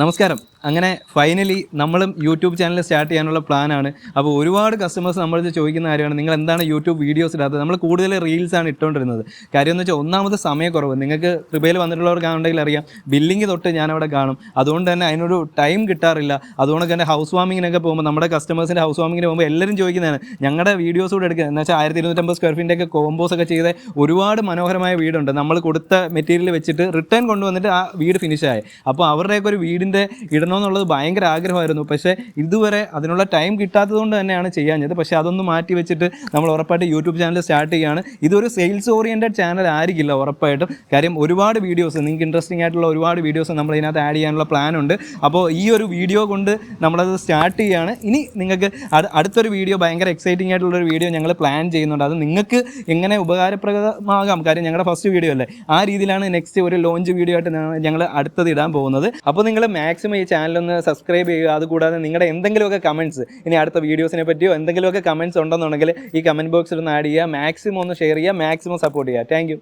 നമസ്കാരം. അങ്ങനെ ഫൈനലി നമ്മളും യൂട്യൂബ് ചാനൽ സ്റ്റാർട്ട് ചെയ്യാനുള്ള പ്ലാനാണ് അപ്പോൾ ഒരുപാട് കസ്റ്റമേഴ്സ് നമ്മളത് ചോദിക്കുന്ന കാര്യമാണ് നിങ്ങൾ എന്താണ് യൂട്യൂബ് വീഡിയോസ് ഇടാത്തത്? നമ്മൾ കൂടുതൽ റീൽസാണ് ഇട്ടുകൊണ്ടിരുന്നത് കാര്യം എന്ന് വെച്ചാൽ ഒന്നാമത് സമയക്കുറവ്. നിങ്ങൾക്ക് കൃപയിൽ വന്നിട്ടുള്ളവർക്കാണെങ്കിൽ അറിയാം ബില്ലിംഗ് തൊട്ട് ഞാനവിടെ കാണും. അതുകൊണ്ട് തന്നെ അതിനൊരു ടൈം കിട്ടാറില്ല. അതുകൊണ്ട് തന്നെ ഹൗസ് വാമിങ്ങിനൊക്കെ പോകുമ്പോൾ നമ്മുടെ കസ്റ്റമേഴ്സിന്റെ ഹൗസ് വാമിങ്ങിന് പോകുമ്പോൾ എല്ലാവരും ചോദിക്കുന്നതാണ് ഞങ്ങളുടെ വീഡിയോസ് കൂടെ എടുക്കുക എന്ന് വെച്ചാൽ ആയിരത്തി ഇരുന്നൂറ്റമ്പത് സ്ക്വയർ ഫീറ്റിന്റെ ഒക്കെ കോമ്പോസ് ഒക്കെ ചെയ്ത ഒരുപാട് മനോഹരമായ വീടുണ്ട്. നമ്മൾ കൊടുത്ത മെറ്റീരിയൽ വെച്ചിട്ട് റിട്ടേൺ കൊണ്ടുവന്നിട്ട് ആ വീട് ഫിനിഷ് ആയി. അപ്പോൾ അവരുടെയൊക്കെ ഒരു വീടിന്റെ ഇടണമെന്നുള്ളത് ഭയങ്കര ആഗ്രഹമായിരുന്നു. പക്ഷേ ഇതുവരെ അതിനുള്ള ടൈം കിട്ടാത്തത് കൊണ്ട് തന്നെയാണ് ചെയ്യാഞ്ഞത്. പക്ഷേ അതൊന്ന് മാറ്റി വെച്ചിട്ട് നമ്മൾ ഉറപ്പായിട്ട് യൂട്യൂബ് ചാനൽ സ്റ്റാർട്ട് ചെയ്യുകയാണ്. ഇതൊരു സെയിൽസ് ഓറിയന്റഡ് ചാനൽ ആയിരിക്കില്ല ഉറപ്പായിട്ടും. കാര്യം ഒരുപാട് വീഡിയോസ് നിങ്ങൾക്ക് ഇൻട്രസ്റ്റിംഗ് ആയിട്ടുള്ള ഒരുപാട് വീഡിയോസ് നമ്മൾ ഇതിനകത്ത് ആഡ് ചെയ്യാനുള്ള പ്ലാൻ ഉണ്ട്. അപ്പോൾ ഈ ഒരു വീഡിയോ കൊണ്ട് നമ്മളത് സ്റ്റാർട്ട് ചെയ്യുകയാണ്. ഇനി നിങ്ങൾക്ക് അടുത്തൊരു വീഡിയോ ഭയങ്കര എക്സൈറ്റിംഗ് ആയിട്ടുള്ളൊരു വീഡിയോ ഞങ്ങൾ പ്ലാൻ ചെയ്യുന്നുണ്ട്. അത് നിങ്ങൾക്ക് എങ്ങനെ ഉപകാരപ്രദമാകാം? കാര്യം ഞങ്ങളുടെ ഫസ്റ്റ് വീഡിയോ അല്ലേ? ആ രീതിയിലാണ് നെക്സ്റ്റ് ഒരു ലോഞ്ച് വീഡിയോ ആയിട്ട് ഞങ്ങൾ അടുത്തത് ഇടാൻ പോകുന്നത്. അപ്പോൾ നിങ്ങൾ മാക്സിമം ഈ ചാനലൊന്ന് സബ്സ്ക്രൈബ് ചെയ്യുക. അതുകൂടാതെ നിങ്ങളുടെ എന്തെങ്കിലുമൊക്കെ കമന്റ്സ് ഇനി അടുത്ത വീഡിയോസിനെ പറ്റിയോ എന്തെങ്കിലുമൊക്കെ കമന്റ്സ് ഉണ്ടെന്നുണ്ടെങ്കിൽ ഈ കമന്റ് ബോക്സിൽ ഒന്ന് ആഡ് ചെയ്യുക. മാക്സിമം ഒന്ന് ഷെയർ ചെയ്യുക. മാക്സിമം സപ്പോർട്ട് ചെയ്യുക. താങ്ക്